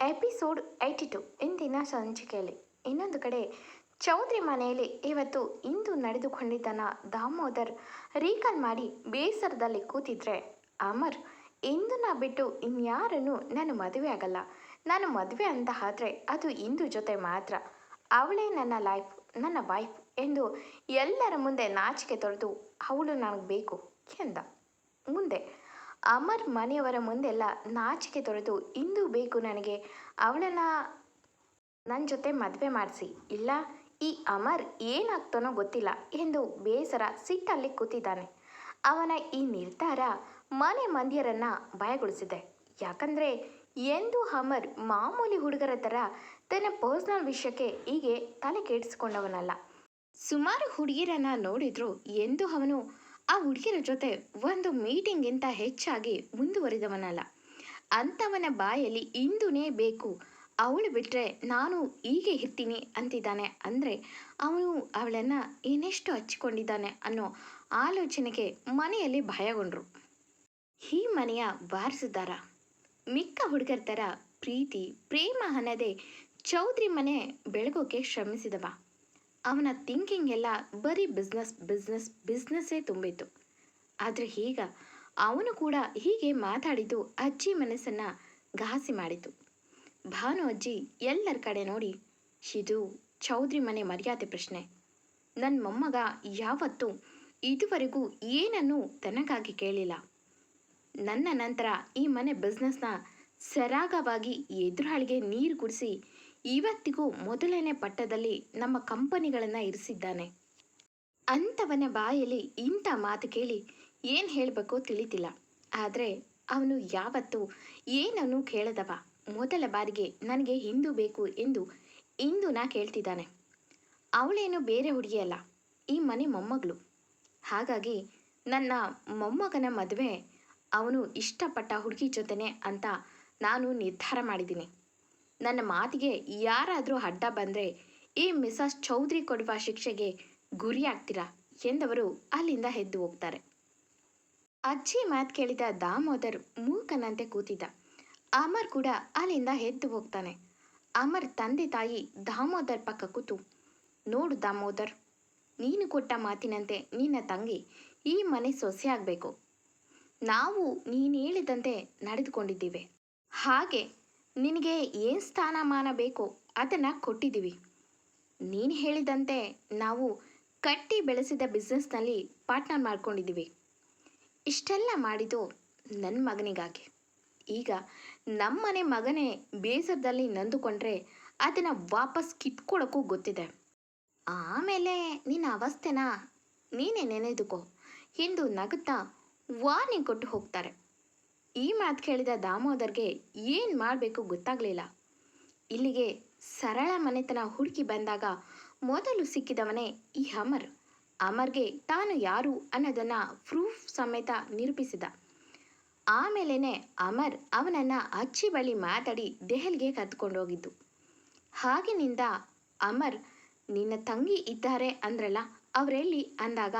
Episode eighty two. ಇಂದಿನ ಸಂಚಿಕೆಯಲ್ಲಿ ಇನ್ನೊಂದು ಕಡೆ ಚೌಧರಿ ಮನೆಯಲ್ಲಿ ಇವತ್ತು ಇಂದು ನಡೆದುಕೊಂಡಿದ್ದನ್ನು ದಾಮೋದರ್ ರೀಕಾಲ್ ಮಾಡಿ ಬೇಸರದಲ್ಲಿ ಕೂತಿದ್ರೆ ಅಮರ್ ಇಂದನ್ನ ಬಿಟ್ಟು ಇನ್ಯಾರನ್ನು ನಾನು ಮದುವೆ ಆಗಲ್ಲ. ನಾನು ಮದುವೆ ಅಂತ ಆದರೆ ಅದು ಇಂದು ಜೊತೆ ಮಾತ್ರ. ಅವಳೇ ನನ್ನ ಲೈಫ್ ನನ್ನ ವೈಫ್ ಎಂದು ಎಲ್ಲರ ಮುಂದೆ ನಾಚಿಕೆ ತೊಳೆದು ಅವಳು ನನಗೆ ಬೇಕು ಎಂದ. ಮುಂದೆ ಅಮರ್ ಮನೆಯವರ ಮುಂದೆಲ್ಲ ನಾಚಿಕೆ ತೊರೆದು, ಇಂದು ಬೇಕು ನನಗೆ, ಅವಳನ್ನು ನನ್ನ ಜೊತೆ ಮದುವೆ ಮಾಡಿಸಿ. ಇಲ್ಲ, ಈ ಅಮರ್ ಏನಾಗ್ತಾನೋ ಗೊತ್ತಿಲ್ಲ ಎಂದು ಬೇಸರ ಸಿಟ್ಟಲ್ಲಿ ಕೂತಿದ್ದಾನೆ. ಅವನ ಈ ನಿರ್ಧಾರ ಮನೆ ಮಂದಿಯರನ್ನ ಭಯಗೊಳಿಸಿದೆ. ಯಾಕಂದರೆ, ಎಂದು ಅಮರ್ ಮಾಮೂಲಿ ಹುಡುಗರ ಥರ ತನ್ನ ಪರ್ಸ್ನಲ್ ವಿಷಯಕ್ಕೆ ಹೀಗೆ ತಲೆ ಕೆಡಿಸ್ಕೊಂಡವನಲ್ಲ. ಸುಮಾರು ಹುಡುಗಿರನ್ನ ನೋಡಿದ್ರು, ಎಂದು ಅವನು ಆ ಹುಡುಗಿಯರ ಜೊತೆ ಒಂದು ಮೀಟಿಂಗಿಂತ ಹೆಚ್ಚಾಗಿ ಮುಂದುವರಿದವನಲ್ಲ. ಅಂಥವನ ಬಾಯಲ್ಲಿ ಇಂದುನೇ ಬೇಕು. ಅವಳು ಬಿಟ್ಟರೆ ನಾನು ಹೀಗೆ ಇರ್ತೀನಿ ಅಂತಿದ್ದಾನೆ ಅಂದರೆ ಅವನು ಅವಳನ್ನು ಇನ್ನೆಷ್ಟು ಹಚ್ಚಿಕೊಂಡಿದ್ದಾನೆ ಅನ್ನೋ ಆಲೋಚನೆಗೆ ಮನೆಯಲ್ಲಿ ಭಯಗೊಂಡ್ರು. ಈ ಮನೆಯ ವಾರಸುದಾರ ಮಿಕ್ಕ ಹುಡುಗರ ಥರ ಪ್ರೀತಿ, ಪ್ರೇಮ ಅನ್ನದೇ ಚೌಧರಿ ಮನೆ ಬೆಳಗೋಕೆ ಶ್ರಮಿಸಿದವ. ಅವನ ಥಿಂಕಿಂಗ್ ಎಲ್ಲ ಬರೀ ಬಿಸ್ನೆಸ್ ಬಿಸ್ನೆಸ್ ಬಿಸ್ನೆಸ್ಸೇ ತುಂಬಿತ್ತು. ಆದರೆ ಈಗ ಅವನು ಕೂಡ ಹೀಗೆ ಮಾತಾಡಿದ್ದು ಅಜ್ಜಿ ಮನಸ್ಸನ್ನು ಘಾಸಿ ಮಾಡಿತು ಭಾನು ಅಜ್ಜಿ ಎಲ್ಲರ ಕಡೆ ನೋಡಿ ಇದು ಚೌಧರಿ ಮನೆ ಮರ್ಯಾದೆ ಪ್ರಶ್ನೆ. ನನ್ನ ಮೊಮ್ಮಗ ಯಾವತ್ತೂ ಇದುವರೆಗೂ ಏನನ್ನೂ ತನಗಾಗಿ ಕೇಳಿಲ್ಲ. ನನ್ನ ನಂತರ ಈ ಮನೆ ಬಿಸ್ನೆಸ್ನ ಸರಾಗವಾಗಿ ಎದುರಾಳಿಗೆ ನೀರು ಕುಡಿಸಿ ಇವತ್ತಿಗೂ ಮೊದಲನೇ ಪಟ್ಟದಲ್ಲಿ ನಮ್ಮ ಕಂಪನಿಗಳನ್ನು ಇರಿಸಿದ್ದಾನೆ. ಅಂಥವನ ಬಾಯಲ್ಲಿ ಇಂಥ ಮಾತು ಕೇಳಿ ಏನು ಹೇಳಬೇಕೋ ತಿಳಿತಿಲ್ಲ. ಆದರೆ ಅವನು ಯಾವತ್ತೂ ಏನನ್ನು ಕೇಳದವ. ಮೊದಲ ಬಾರಿಗೆ ನನಗೆ ಹಿಂದೂ ಬೇಕು ಎಂದು ಇಂದು ನಾ ಕೇಳ್ತಿದ್ದಾನೆ. ಅವಳೇನು ಬೇರೆ ಹುಡುಗಿಯಲ್ಲ ಈ ಮನೆ ಮೊಮ್ಮಗಳು. ಹಾಗಾಗಿ ನನ್ನ ಮೊಮ್ಮಗನ ಮದುವೆ ಅವನು ಇಷ್ಟಪಟ್ಟ ಹುಡುಗಿ ಜೊತೆನೆ ಅಂತ ನಾನು ನಿರ್ಧಾರ ಮಾಡಿದ್ದೀನಿ. ನನ್ನ ಮಾತಿಗೆ ಯಾರಾದರೂ ಅಡ್ಡ ಬಂದರೆ ಈ ಮಿಸಸ್ ಚೌಧರಿ ಕೊಡುವ ಶಿಕ್ಷೆಗೆ ಗುರಿಯಾಗ್ತೀರಾ ಎಂದವರು ಅಲ್ಲಿಂದ ಎದ್ದು ಹೋಗ್ತಾರೆ. ಅಜ್ಜಿ ಮಾತು ಕೇಳಿದ ದಾಮೋದರ್ ಮೂಕನಂತೆ ಕೂತಿದ್ದ. ಅಮರ್ ಕೂಡ ಅಲ್ಲಿಂದ ಎದ್ದು ಹೋಗ್ತಾನೆ. ಅಮರ್ ತಂದೆ ತಾಯಿ ದಾಮೋದರ್ ಪಕ್ಕ ಕೂತು, ನೋಡು ದಾಮೋದರ್, ನೀನು ಕೊಟ್ಟ ಮಾತಿನಂತೆ ನಿನ್ನ ತಂಗಿ ಈ ಮನೆ ಸೊಸೆ ಆಗಬೇಕು. ನಾವು ನೀನು ಹೇಳಿದಂತೆ ನಡೆದುಕೊಂಡಿದ್ದೀವಿ. ಹಾಗೆ ನಿನಗೆ ಏನು ಸ್ಥಾನಮಾನ ಬೇಕೋ ಅದನ್ನು ಕೊಟ್ಟಿದ್ದೀವಿ. ನೀನು ಹೇಳಿದಂತೆ ನಾವು ಕಟ್ಟಿ ಬೆಳೆಸಿದ ಬಿಸ್ನೆಸ್ನಲ್ಲಿ ಪಾರ್ಟ್ನರ್ ಮಾಡ್ಕೊಂಡಿದ್ದೀವಿ. ಇಷ್ಟೆಲ್ಲ ಮಾಡಿದ್ದು ನನ್ನ ಮಗನಿಗಾಗಿ. ಈಗ ನಮ್ಮನೆ ಮಗನೇ ಬೇಸರದಲ್ಲಿ ನಂದುಕೊಂಡ್ರೆ ಅದನ್ನು ವಾಪಸ್ ಕಿತ್ಕೊಳ್ಳೋಕ್ಕೂ ಗೊತ್ತಿದೆ. ಆಮೇಲೆ ನಿನ್ನ ಅವಸ್ಥೆನ ನೀನೇ ನೆನೆದುಕೋ. ಎಂದು ನಗುತ್ತಾ ವಾರ್ನಿಂಗ್ ಕೊಟ್ಟು ಹೋಗ್ತಾರೆ. ಈ ಮಾತು ಕೇಳಿದ ದಾಮೋದರ್ಗೆ ಏನು ಮಾಡಬೇಕು ಗೊತ್ತಾಗಲಿಲ್ಲ. ಇಲ್ಲಿಗೆ ಸರಳ ಮನೆತನ ಹುಡುಕಿ ಬಂದಾಗ ಮೊದಲು ಸಿಕ್ಕಿದವನೇ ಈ ಅಮರ್. ಅಮರ್ಗೆ ತಾನು ಯಾರು ಅನ್ನೋದನ್ನು ಪ್ರೂಫ್ ಸಮೇತ ನಿರೂಪಿಸಿದ. ಆಮೇಲೆ ಅಮರ್ ಅವನನ್ನು ಅಚ್ಚಿ ಬಳಿ ಮಾತಾಡಿ ದೆಹಲಿಗೆ ಕದ್ಕೊಂಡೋಗಿದ್ದು ಹಾಗಿನಿಂದ ಅಮರ್, ನಿನ್ನ ತಂಗಿ ಇದ್ದಾರೆ ಅಂದ್ರಲ್ಲ, ಅವರೆಲ್ಲಿ? ಅಂದಾಗ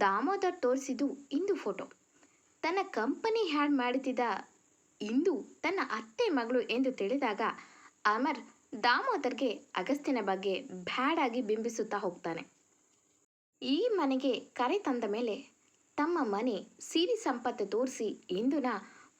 ದಾಮೋದರ್ ತೋರಿಸಿದ್ದು ಇಂದು ಫೋಟೋ. ತನ್ನ ಕಂಪನಿ ಹ್ಯಾಡ್ ಮಾಡುತ್ತಿದ್ದ ಇಂದು ತನ್ನ ಅತ್ತೆ ಮಗಳು ಎಂದು ತಿಳಿದಾಗ ಅಮರ್ ದಾಮೋದರ್ಗೆ ಅಗಸ್ತ್ಯನ ಬಗ್ಗೆ ಬ್ಯಾಡಾಗಿ ಬಿಂಬಿಸುತ್ತಾ ಹೋಗ್ತಾನೆ. ಈ ಮನೆಗೆ ಕರೆ ತಂದ ಮೇಲೆ ತಮ್ಮ ಮನೆ ಸಿರಿ ಸಂಪತ್ತು ತೋರಿಸಿ ಇಂದುನ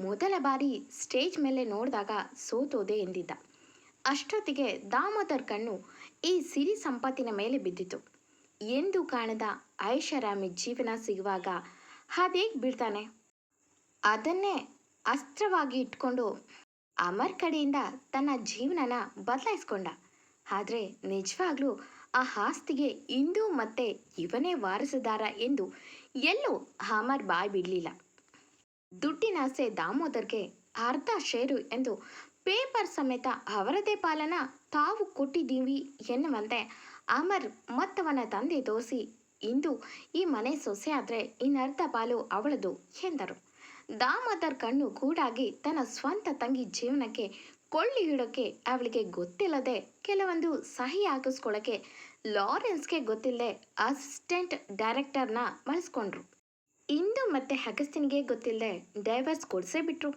ಮೊದಲ ಬಾರಿ ಸ್ಟೇಜ್ ಮೇಲೆ ನೋಡಿದಾಗ ಸೋತೋದೆ ಎಂದಿದ್ದ. ಅಷ್ಟೊತ್ತಿಗೆ ದಾಮೋದರ್ ಕಣ್ಣು ಈ ಸಿರಿ ಸಂಪತ್ತಿನ ಮೇಲೆ ಬಿದ್ದಿತು ಎಂದು ಕಾಣದ ಐಷಾರಾಮಿ ಜೀವನ ಸಿಗುವಾಗ ಅದೇಗೆ ಬೀಳ್ತಾನೆ. ಅದನ್ನೇ ಅಸ್ತ್ರವಾಗಿ ಇಟ್ಕೊಂಡು ಅಮರ್ ಕಡೆಯಿಂದ ತನ್ನ ಜೀವನನ ಬದಲಾಯಿಸ್ಕೊಂಡ. ಆದರೆ ನಿಜವಾಗ್ಲೂ ಆ ಆಸ್ತಿಗೆ ಇಂದು ಮತ್ತೆ ಇವನೇ ವಾರಸುದಾರ ಎಂದು ಎಲ್ಲೂ ಅಮರ್ ಬಾಯ್ ಬಿಡಲಿಲ್ಲ. ದುಡ್ಡಿನ ಆಸೆ ದಾಮೋದರ್ಗೆ ಅರ್ಧ ಷೇರು ಎಂದು ಪೇಪರ್ ಸಮೇತ ಅವರದೇ ಪಾಲನ ತಾವು ಕೊಟ್ಟಿದ್ದೀವಿ ಎನ್ನುವಂತೆ ಅಮರ್ ಮತ್ತವನ ತಂದೆ ತೋರಿಸಿ ಇಂದು ಈ ಮನೆ ಸೊಸೆ ಆದರೆ ಇನ್ನರ್ಧ ಪಾಲು ಅವಳದು ಎಂದರು. ದಾಮೋದರ್ ಕಣ್ಣು ಕೂಡಾಗಿ ತನ್ನ ಸ್ವಂತ ತಂಗಿ ಜೀವನಕ್ಕೆ ಕೊಳ್ಳಿ ಹಿಡೋಕೆ ಅವಳಿಗೆ ಗೊತ್ತಿಲ್ಲದೆ ಕೆಲವೊಂದು ಸಹಿ ಹಾಕಿಸ್ಕೊಳ್ಳೋಕೆ ಲಾರೆನ್ಸ್ಗೆ ಗೊತ್ತಿಲ್ಲದೆ ಅಸಿಸ್ಟೆಂಟ್ ಡೈರೆಕ್ಟರ್ನ ಬಳಸ್ಕೊಂಡ್ರು. ಇಂದು ಮತ್ತೆ ಅಗಸ್ತಿನ್ಗೆ ಗೊತ್ತಿಲ್ಲದೆ ಡೈವರ್ಸ್ ಕೊಡಿಸೇ ಬಿಟ್ರು.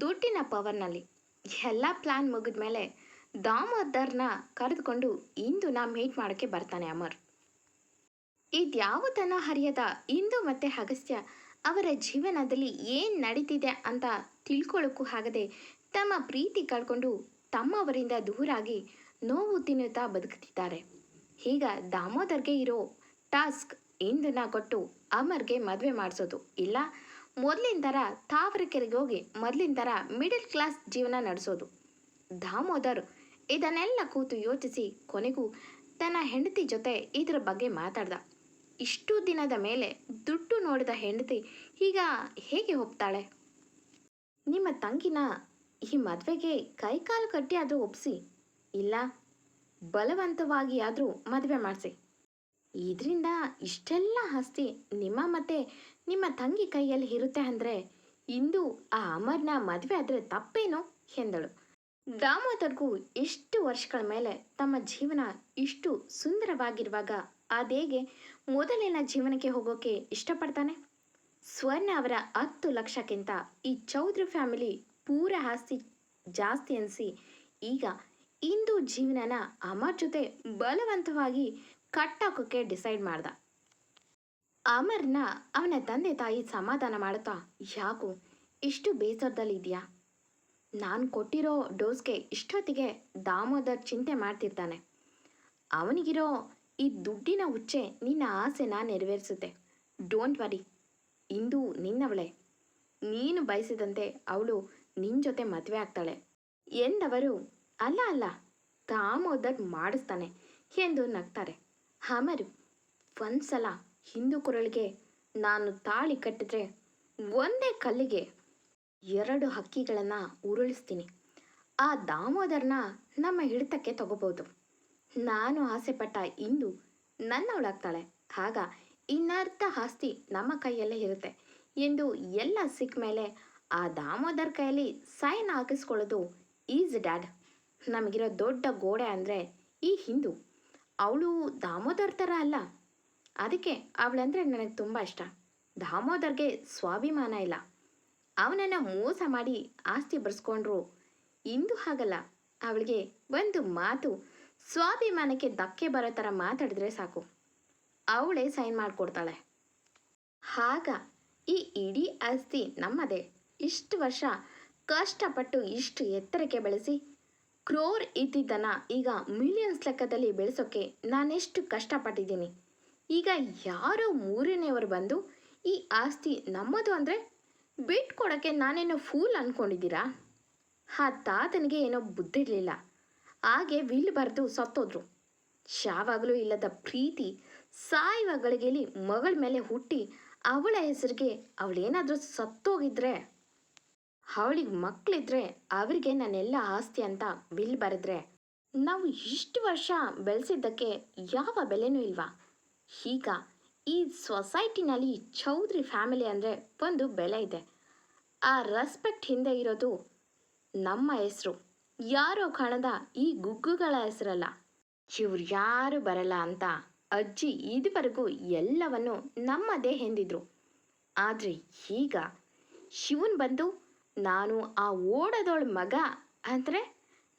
ದುಡ್ಡಿನ ಪವರ್ನಲ್ಲಿ ಎಲ್ಲ ಪ್ಲ್ಯಾನ್ ಮುಗಿದ್ಮೇಲೆ ದಾಮೋದರ್ನ ಕರೆದುಕೊಂಡು ಇಂದುನ ಮೀಟ್ ಮಾಡೋಕ್ಕೆ ಬರ್ತಾನೆ ಅಮರ್. ಇದ್ಯಾವುದನ್ನ ಹರಿಯದ ಇಂದು ಮತ್ತೆ ಅಗಸ್ತ್ಯ ಅವರ ಜೀವನದಲ್ಲಿ ಏನು ನಡೀತಿದೆ ಅಂತ ತಿಳ್ಕೊಳ್ಳೋಕ್ಕೂ ಆಗದೆ ತಮ್ಮ ಪ್ರೀತಿ ಕಳ್ಕೊಂಡು ತಮ್ಮವರಿಂದ ದೂರಾಗಿ ನೋವು ತಿನ್ನುತ್ತಾ ಬದುಕುತ್ತಿದ್ದಾರೆ. ಈಗ ದಾಮೋದರ್ಗೆ ಇರೋ ಟಾಸ್ಕ್ ಇಂಧನ ಕೊಟ್ಟು ಅಮರ್ಗೆ ಮದುವೆ ಮಾಡಿಸೋದು ಇಲ್ಲ. ಮೊದಲಿನ ಥರ ತಾವರೆಕೆರೆಗೆ ಹೋಗಿ ಮೊದಲಿನ ಥರ ಮಿಡಲ್ ಕ್ಲಾಸ್ ಜೀವನ ನಡೆಸೋದು. ದಾಮೋದರ್ ಇದನ್ನೆಲ್ಲ ಕೂತು ಯೋಚಿಸಿ ಕೊನೆಗೂ ತನ್ನ ಹೆಂಡತಿ ಜೊತೆ ಇದರ ಬಗ್ಗೆ ಮಾತಾಡ್ದ. ಇಷ್ಟು ದಿನದ ಮೇಲೆ ದುಡ್ಡು ನೋಡಿದ ಹೆಂಡತಿ ಈಗ ಹೇಗೆ ಒಪ್ತಾಳೆ? ನಿಮ್ಮ ತಂಗಿನ ಈ ಮದುವೆಗೆ ಕೈಕಾಲು ಕಟ್ಟಿ ಆದರೂ ಒಪ್ಸಿ, ಇಲ್ಲ ಬಲವಂತವಾಗಿ ಆದರೂ ಮದುವೆ ಮಾಡಿಸಿ. ಇದರಿಂದ ಇಷ್ಟೆಲ್ಲ ಆಸ್ತಿ ನಿಮ್ಮ ಮತ್ತೆ ನಿಮ್ಮ ತಂಗಿ ಕೈಯಲ್ಲಿ ಇರುತ್ತೆ ಅಂದರೆ ಇಂದು ಆ ಅಮರ್ನ ಮದುವೆ ಆದರೆ ತಪ್ಪೇನೋ? ಎಂದಳು. ದಾಮೋದರ್ಗೂ ಎಷ್ಟು ವರ್ಷಗಳ ಮೇಲೆ ತಮ್ಮ ಜೀವನ ಇಷ್ಟು ಸುಂದರವಾಗಿರುವಾಗ ಅದೇಗೆ ಮೊದಲಿನ ಜೀವನಕ್ಕೆ ಹೋಗೋಕೆ ಇಷ್ಟಪಡ್ತಾನೆ. ಸ್ವರ್ಣ ಅವರ ಹತ್ತು ಲಕ್ಷಕ್ಕಿಂತ ಈ ಚೌಧರಿ ಫ್ಯಾಮಿಲಿ ಪೂರ ಆಸ್ತಿ ಜಾಸ್ತಿ ಅನಿಸಿ ಈಗ ಇಂದು ಜೀವನನ ಅಮರ್ ಜೊತೆ ಬಲವಂತವಾಗಿ ಕಟ್ಟಾಕೋಕೆ ಡಿಸೈಡ್ ಮಾಡ್ದ. ಅಮರ್ನ ಅವನ ತಂದೆ ತಾಯಿ ಸಮಾಧಾನ ಮಾಡುತ್ತಾ, ಯಾಕೋ, ಇಷ್ಟು ಬೇಸರದಲ್ಲಿದೆಯಾ ನಾನು ಕೊಟ್ಟಿರೋ ಡೋಸ್ಗೆ ಇಷ್ಟೊತ್ತಿಗೆ ದಾಮೋದರ್ ಚಿಂತೆ ಮಾಡ್ತಿರ್ತಾನೆ. ಅವನಿಗಿರೋ ಈ ದುಡ್ಡಿನ ಹುಚ್ಚೆ ನಿನ್ನ ಆಸೆನ ನೆರವೇರಿಸುತ್ತೆ. ಡೋಂಟ್ ವರಿ ಇಂದು ನಿನ್ನವಳೆ. ನೀನು ಬಯಸಿದಂತೆ ಅವಳು ನಿನ್ನ ಜೊತೆ ಮದುವೆ ಆಗ್ತಾಳೆ. ಎಂದವರು, ಅಲ್ಲ ಅಲ್ಲ, ದಾಮೋದರ್ ಮಾಡಿಸ್ತಾನೆ ಎಂದು ನಗ್ತಾರೆ. ಅಮರು, ಒಂದ್ಸಲ ಹಿಂದೂ ಕುರಳಿಗೆ ನಾನು ತಾಳಿ ಕಟ್ಟಿದ್ರೆ ಒಂದೇ ಕಲ್ಲಿಗೆ ಎರಡು ಹಕ್ಕಿಗಳನ್ನು ಉರುಳಿಸ್ತೀನಿ. ಆ ದಾಮೋದರ್ನ ನಮ್ಮ ಹಿಡಿತಕ್ಕೆ ತಗೋಬೋದು ನಾನು ಆಸೆಪಟ್ಟ ಇಂದು ನನ್ನವಳಾಗ್ತಾಳೆ. ಆಗ ಇನ್ನರ್ಧ ಆಸ್ತಿ ನಮ್ಮ ಕೈಯಲ್ಲೇ ಇರುತ್ತೆ ಎಂದು ಎಲ್ಲ ಸಿಕ್ಕ ಮೇಲೆ ಆ ದಾಮೋದರ್ ಕೈಯಲ್ಲಿ ಸೈನ್ ಹಾಕಿಸ್ಕೊಳ್ಳೋದು ಈಸ್ ಡ್ಯಾಡ್. ನಮಗಿರೋ ದೊಡ್ಡ ಗೋಡೆ ಅಂದರೆ ಈ ಹಿಂದೂ. ಅವಳು ದಾಮೋದರ್ ಥರ ಅಲ್ಲ. ಅದಕ್ಕೆ ಅವಳಂದರೆ ನನಗೆ ತುಂಬ ಇಷ್ಟ. ದಾಮೋದರ್ಗೆ ಸ್ವಾಭಿಮಾನ ಇಲ್ಲ. ಅವನನ್ನು ಮೋಸ ಮಾಡಿ ಆಸ್ತಿ ಬರ್ಸ್ಕೊಂಡ್ರು. ಇಂದು ಹಾಗಲ್ಲ. ಅವಳಿಗೆ ಒಂದು ಮಾತು ಸ್ವಾಭಿಮಾನಕ್ಕೆ ಧಕ್ಕೆ ಬರೋ ಥರ ಮಾತಾಡಿದ್ರೆ ಸಾಕು. ಅವಳೇ ಸೈನ್ ಮಾಡಿಕೊಡ್ತಾಳೆ. ಆಗ ಈ ಇಡೀ ಆಸ್ತಿ ನಮ್ಮದೇ. ಇಷ್ಟು ವರ್ಷ ಕಷ್ಟಪಟ್ಟು ಇಷ್ಟು ಎತ್ತರಕ್ಕೆ ಬೆಳೆಸಿ. ಕ್ರೋರ್ ಇದ್ದಿದ್ದನ್ನ ಈಗ ಮಿಲಿಯನ್ಸ್ ಲೆಕ್ಕದಲ್ಲಿ ಬೆಳೆಸೋಕ್ಕೆ ನಾನೆಷ್ಟು ಕಷ್ಟಪಟ್ಟಿದ್ದೀನಿ. ಈಗ ಯಾರೋ ಮೂರನೆಯವರು ಬಂದು ಈ ಆಸ್ತಿ ನಮ್ಮದು ಅಂದರೆ ಬಿಟ್ಕೊಡೋಕ್ಕೆ ನಾನೇನೋ ಫೂಲ್ ಅಂದ್ಕೊಂಡಿದ್ದೀರಾ ಆ ತಾತನಿಗೆ ಏನೋ ಬುದ್ಧಿರಲಿಲ್ಲ. ಹಾಗೆ ವಿಲ್ ಬರೆದು ಸತ್ತೋದ್ರು. ಶಾವಾಗಲೂ ಇಲ್ಲದ ಪ್ರೀತಿ ಸಾಯುವ ಗಳಿಗೆಯಲ್ಲಿ ಮಗಳ ಮೇಲೆ ಹುಟ್ಟಿ ಅವಳ ಹೆಸರಿಗೆ ಅವಳೇನಾದರೂ ಸತ್ತೋಗಿದ್ರೆ, ಅವಳಿಗೆ ಮಕ್ಕಳಿದ್ರೆ ಅವರಿಗೆ ನನ್ನೆಲ್ಲ ಆಸ್ತಿ ಅಂತ ಬಿಲ್ ಬರೆದ್ರೆ, ನಾವು ಇಷ್ಟು ವರ್ಷ ಬೆಳೆಸಿದ್ದಕ್ಕೆ ಯಾವ ಬೆಲೆನೂ ಇಲ್ವಾ? ಈಗ ಈ ಸೊಸೈಟಿನಲ್ಲಿ ಚೌಧರಿ ಫ್ಯಾಮಿಲಿ ಅಂದರೆ ಒಂದು ಬೆಲೆ ಇದೆ. ಆ ರೆಸ್ಪೆಕ್ಟ್ ಹಿಂದೆ ಇರೋದು ನಮ್ಮ ಹೆಸರು. ಯಾರೋ ಕಾಣದ ಈ ಗುಗ್ಗುಗಳ ಹೆಸರಲ್ಲ. ಇವ್ರು ಯಾರು ಬರಲ್ಲ ಅಂತ ಅಜ್ಜಿ ಇದುವರೆಗೂ ಎಲ್ಲವನ್ನು ನಮ್ಮದೇ ಎಂದಿದ್ರು. ಆದರೆ ಈಗ ಶಿವನ್ ಬಂದು ನಾನು ಆ ಓಡದೋಳ ಮಗ ಅಂದರೆ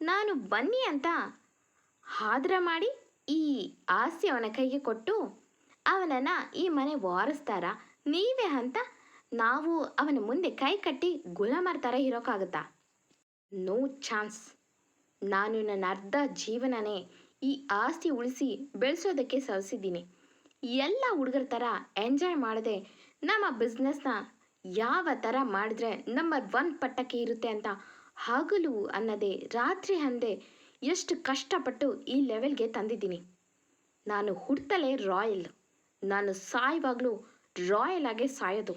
ನಾನು ಬನ್ನಿ ಅಂತ ಆದ್ರ ಮಾಡಿ ಈ ಆಸ್ತಿ ಅವನ ಕೈಗೆ ಕೊಟ್ಟು ಅವನನ್ನು ಈ ಮನೆ ವಾರಿಸ್ತಾರ, ನೀವೇ ಅಂತ ನಾವು ಅವನ ಮುಂದೆ ಕೈ ಕಟ್ಟಿ ಗುಲಾಮರ ಥರ ಇರೋಕ್ಕಾಗುತ್ತಾ ನೋ ಚಾನ್ಸ್ ನಾನು ನನ್ನ ಅರ್ಧ ಜೀವನನೇ ಈ ಆಸ್ತಿ ಉಳಿಸಿ ಬೆಳೆಸೋದಕ್ಕೆ ಸವಿಸಿದ್ದೀನಿ. ಎಲ್ಲ ಹುಡುಗರ ಥರ ಎಂಜಾಯ್ ಮಾಡದೆ ನಮ್ಮ ಬಿಸ್ನೆಸ್ನ ಯಾವ ಥರ ಮಾಡಿದ್ರೆ ನಂಬರ್ ಒನ್ ಪಟ್ಟಕ್ಕೆ ಇರುತ್ತೆ ಅಂತ ಹಗಲು ಅನ್ನದೆ ರಾತ್ರಿ ಅಂದೆ ಎಷ್ಟು ಕಷ್ಟಪಟ್ಟು ಈ ಲೆವೆಲ್ಗೆ ತಂದಿದ್ದೀನಿ. ನಾನು ಹುಡ್ತಲೇ ರಾಯಲ್ ನಾನು ಸಾಯುವಾಗಲೂ ರಾಯಲ್ ಆಗೇ ಸಾಯೋದು.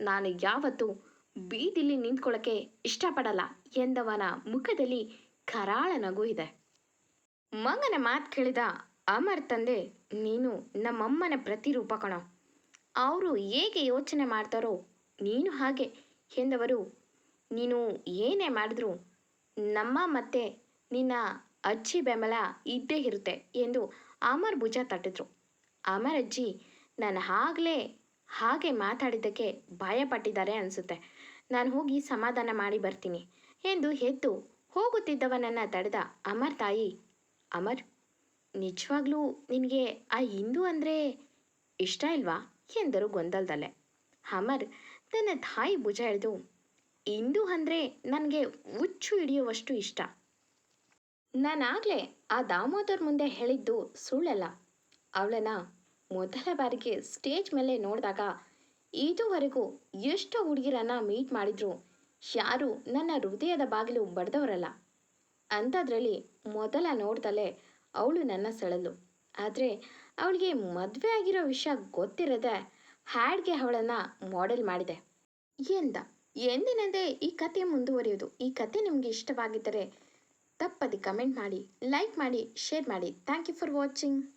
ನಾನು ಯಾವತ್ತೂ ಬೀದಿಲಿ ನಿಂತ್ಕೊಳ್ಳೋಕ್ಕೆ ಇಷ್ಟಪಡಲ್ಲ ಎಂದವನ ಮುಖದಲ್ಲಿ ಕರಾಳ ನಗು ಇದೆ. ಮಗನ ಮಾತು ಕೇಳಿದ ಅಮರ್ ತಂದೆ, ನೀನು ನಮ್ಮಮ್ಮನ ಪ್ರತಿರೂಪ ಕಣೋ. ಅವರು ಹೇಗೆ ಯೋಚನೆ ಮಾಡ್ತಾರೋ ನೀನು ಹಾಗೆ ಎಂದವರು. ನೀನು ಏನೇ ಮಾಡಿದ್ರು ನಮ್ಮ ಮತ್ತೆ ನಿನ್ನ ಅಜ್ಜಿ ಬೆಂಬಲ ಇದ್ದೇ ಇರುತ್ತೆ ಎಂದು ಅಮರ್ ಭುಜ ತಟ್ಟಿದ್ರು. ಅಮರ್ ಅಜ್ಜಿ, ನಾನು ಆಗಲೇ ಹಾಗೆ ಮಾತಾಡಿದ್ದಕ್ಕೆ ಭಯಪಟ್ಟಿದ್ದಾರೆ ಅನಿಸುತ್ತೆ. ನಾನು ಹೋಗಿ ಸಮಾಧಾನ ಮಾಡಿ ಬರ್ತೀನಿ ಎಂದು ಎದ್ದು ಹೋಗುತ್ತಿದ್ದವನನ್ನು ತಡೆದ ಅಮರ್ ತಾಯಿ. ಅಮರ್, ನಿಜವಾಗ್ಲೂ ನಿನಗೆ ಆ ಹಿಂದೂ ಅಂದರೆ ಇಷ್ಟ ಇಲ್ವಾ? ಎಂದರು ಗೊಂದಲದಲ್ಲೇ. ಅಮರ್ ತನ್ನ ತಾಯಿ ಭುಜ ಹಿಡಿದು ಹಿಂದೂ ಅಂದರೆ ನನಗೆ ಹುಚ್ಚು ಹಿಡಿಯುವಷ್ಟು ಇಷ್ಟ. ನಾನಾಗಲೇ ಆ ದಾಮೋದರ್ ಮುಂದೆ ಹೇಳಿದ್ದು ಸುಳ್ಳಲ್ಲ. ಅವಳನ್ನ ಮೊದಲ ಬಾರಿಗೆ ಸ್ಟೇಜ್ ಮೇಲೆ ನೋಡಿದಾಗ ಇದುವರೆಗೂ ಎಷ್ಟು ಹುಡುಗಿರನ್ನ ಮೀಟ್ ಮಾಡಿದ್ರು. ಯಾರು ನನ್ನ ಹೃದಯದ ಬಾಗಿಲು ಬಡ್ದವರಲ್ಲ. ಅಂಥದ್ರಲ್ಲಿ ಮೊದಲ ನೋಡ್ದಲೇ ಅವಳು ನನ್ನ ಸೆಳಲು ಆದರೆ ಅವಳಿಗೆ ಮದುವೆ ಆಗಿರೋ ವಿಷಯ ಗೊತ್ತಿರದೆ ಹ್ಯಾಡ್ಗೆ ಅವಳನ್ನು ಮಾಡೆಲ್ ಮಾಡಿದೆ. ಎಂದ? ಎಂದಿನಂತೆ ಈ ಕತೆ ಮುಂದುವರಿಯುವುದು. ಈ ಕತೆ ನಿಮಗೆ ಇಷ್ಟವಾಗಿದ್ದರೆ ತಪ್ಪದೆ ಕಮೆಂಟ್ ಮಾಡಿ ಲೈಕ್ ಮಾಡಿ ಶೇರ್ ಮಾಡಿ. Thank you for watching